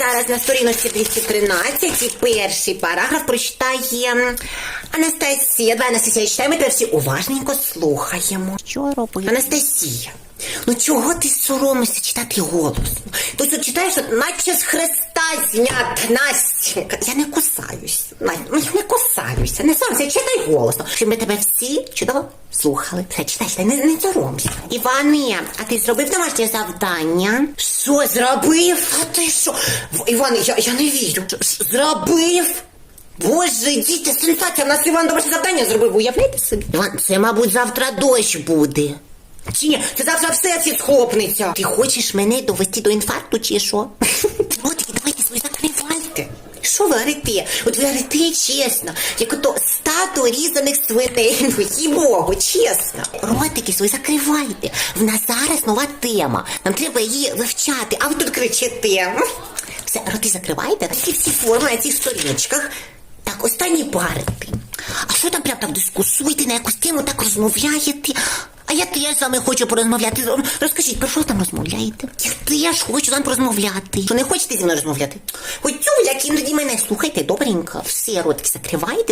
зараз на сторіночці 213 і перший параграф прочитає Анастасія. Давай, Анастасія, читаємо, тепер всі уважненько слухаємо. Що робити? Анастасія, ну чого ти соромишся читати голосно? Тобто от читаєш, наче з хреста Настя. Я не кусаюсь. Настя, ну я не кусаюся, не соромся, читай голосно. Щоб ми тебе всі чудово слухали. Все, читай, читай, не, не соромся. Іване, а ти зробив домашнє завдання? Що, зробив? А ти що? В- Іване, я, я не вірю. Зробив? Боже, діти, сенсація, в нас Іван домашнє завдання зробив, уявляєте собі? Іван, це, мабуть, завтра дощ буде. Чи ні, це завтра все ці схопнеться. Ти хочеш мене довести до інфаркту, чи що? Ротики, давайте свої закривайте. Що ви орете? От ви орете чесно, як ото стату різаних свиней. Ну, їй чесно. Ротики свої закривайте. В нас зараз нова тема. Нам треба її вивчати, а ви тут кричите. Все, роти закривайте. Всі всі форми на цих сторіночках. Так, останні парити. А що там прям так дискусуєте, на якусь тему так розмовляєте? А я теж з вами хочу порозмовляти. Розкажіть, про що там розмовляєте? Я теж хочу з вами порозмовляти. Що не хочете зі мною розмовляти? Хоч як іноді мене слухайте, добренько. Всі ротки закривайте.